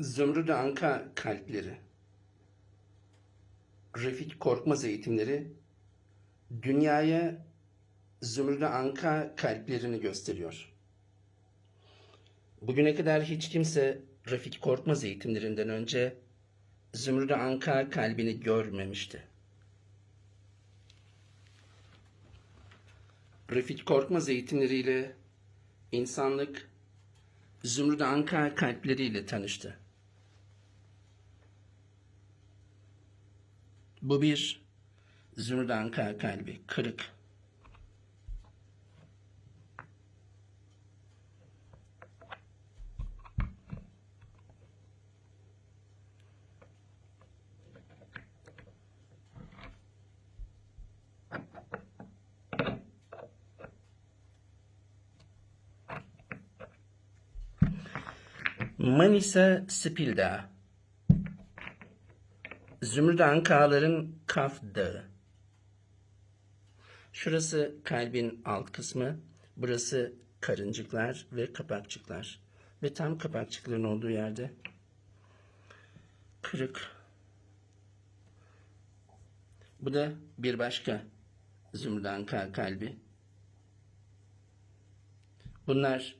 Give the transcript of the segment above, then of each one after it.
Zümrüt Anka kalpleri. Refik Korkmaz eğitimleri dünyaya Zümrüt Anka kalplerini gösteriyor. Bugüne kadar hiç kimse Refik Korkmaz eğitimlerinden önce Zümrüt Anka kalbini görmemişti. Refik Korkmaz eğitimleriyle insanlık Zümrüt Anka kalpleriyle tanıştı. Bu bir Zümrüt Anka kalbi, kırık. Manisa Spilda Zümrüt Ankaların Kaf Dağı Şurası kalbin alt kısmı, burası karıncıklar ve kapakçıklar. Ve tam kapakçıkların olduğu yerde kırık. Bu da bir başka Zümrüt Anka kalbi. Bunlar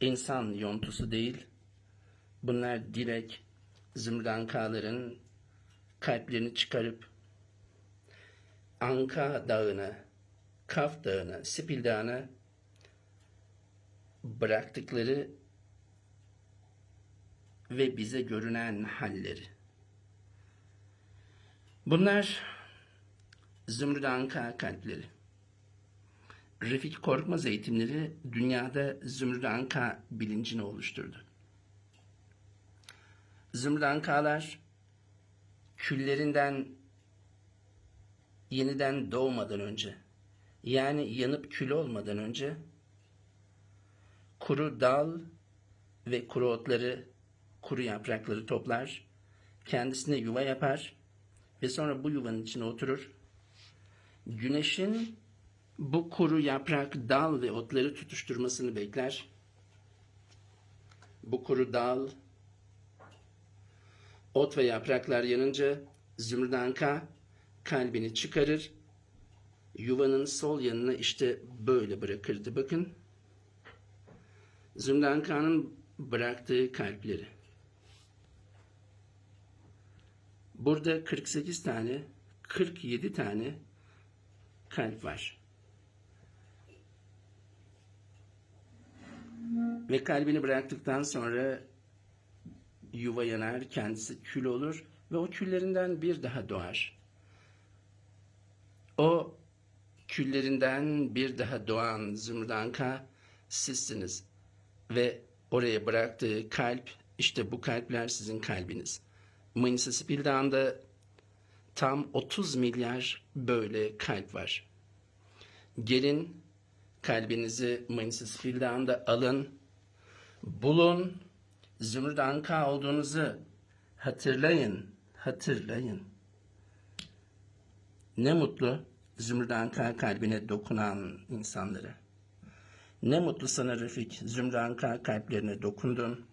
insan yontusu değil, Bunlar direkt Zümrüt Ankaların kalplerini çıkarıp Anka Dağı'na, Kaf Dağı'na, Sipil Dağı'na bıraktıkları ve bize görünen halleri. Bunlar Zümrüt Anka kalpleri. Refik Korkmaz eğitimleri dünyada Zümrüt Anka bilincini oluşturdu. Zümrüt Ankalar küllerinden yeniden doğmadan önce yani yanıp kül olmadan önce kuru dal ve kuru otları, kuru yaprakları toplar, kendisine yuva yapar ve sonra bu yuvanın içine oturur. Güneşin bu kuru yaprak, dal ve otları tutuşturmasını bekler. Bu kuru dal, ot ve yapraklar yanınca Zümrüt Anka kalbini çıkarır. Yuvanın sol yanına işte böyle bırakırdı. Bakın. Zümrüt Anka'nın bıraktığı kalpleri. Burada 48 tane, 47 tane kalp var. Ve kalbini bıraktıktan sonra yuva yanar, kendisi kül olur ve o küllerinden bir daha doğar. O küllerinden bir daha doğan Zümrüt Anka sizsiniz ve oraya bıraktığı kalp işte bu kalpler sizin kalbiniz. Spil Dağı'nda tam 30 milyar böyle kalp var. Gelin kalbinizi Spil Dağı'nda alın, bulun, Zümrüt Anka olduğunuzu hatırlayın, hatırlayın. Ne mutlu Zümrüt Anka kalbine dokunan insanlara. Ne mutlu sana Refik, Zümrüt Anka kalplerine dokundun.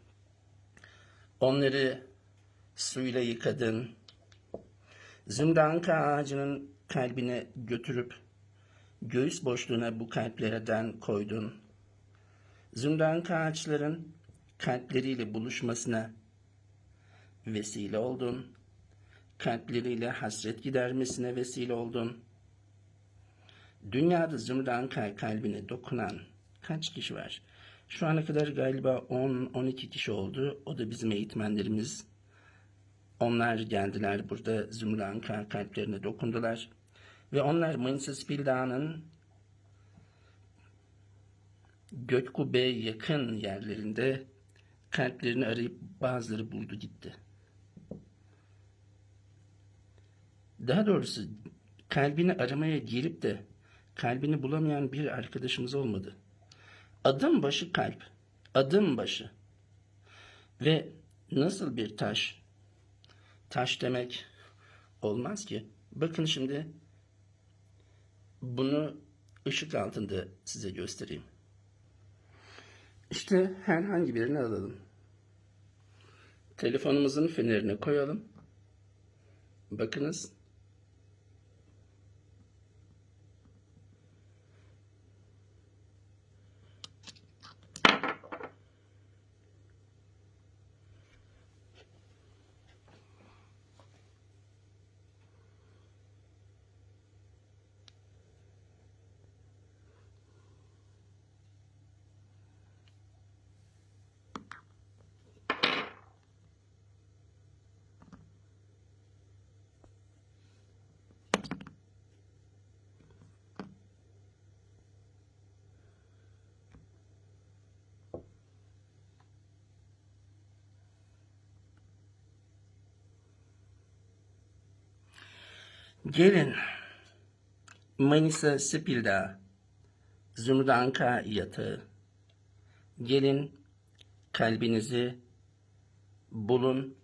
Onları suyla yıkadın. Zümrüt Anka ağacının kalbine götürüp göğüs boşluğuna bu kalplerden koydun. Zümrüt Anka ağaçların kalpleriyle buluşmasına vesile oldun. Kalpleriyle hasret gidermesine vesile oldun. Dünyada Zümrüt Ankara kalbine dokunan kaç kişi var? Şu ana kadar galiba 10-12 kişi oldu. O da bizim eğitmenlerimiz. Onlar geldiler burada Zümrüt Ankara kalplerine dokundular. Ve onlar Manisa Spil Dağı'nın Gökkubbe'ye yakın yerlerinde kalplerini arayıp bazıları buldu gitti. Daha doğrusu kalbini aramaya gelip de kalbini bulamayan bir arkadaşımız olmadı. Adım başı kalp. Adım başı. Ve nasıl bir taş? Taş demek olmaz ki. Bakın şimdi bunu ışık altında size göstereyim. İşte herhangi birini alalım. Telefonumuzun fenerini koyalım. Bakınız. Gelin. Manisa Spil'de Zümranka yatağı. Gelin kalbinizi bulun.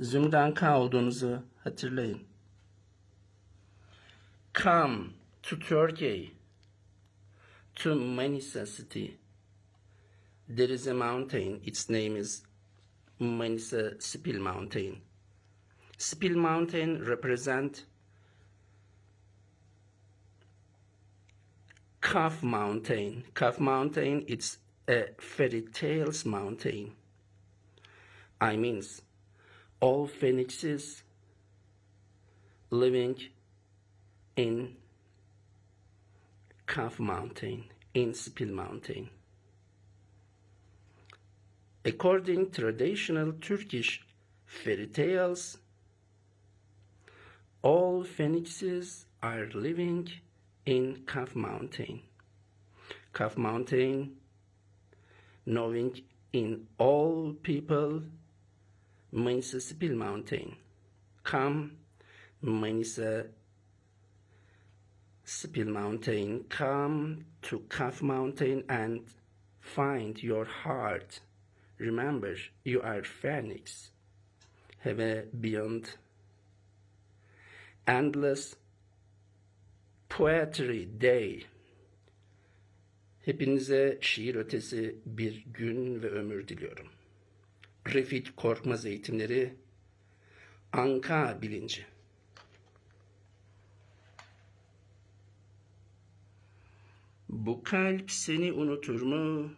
Zümranka olduğunuzu hatırlayın. Come to Turkey, to Manisa city. There is a mountain, its name is Manisa Spil Mountain. Spil Mountain represent Calf Mountain. Calf Mountain it's a fairy tales mountain. I means all phoenixes living in Calf Mountain, in Spil Mountain. According to traditional Turkish fairy tales, all phoenixes are living in Calf Mountain. Calf Mountain, knowing in all people, Spil Mountain. Come, Manisa Spil Mountain, come to Calf Mountain and find your heart. Remember, you are phoenix. Have a beyond endless poetry day. Hepinize şiir ötesi bir gün ve ömür diliyorum. Refik Korkmaz eğitimleri, Anka bilinci. Bu kalp seni unutur mu?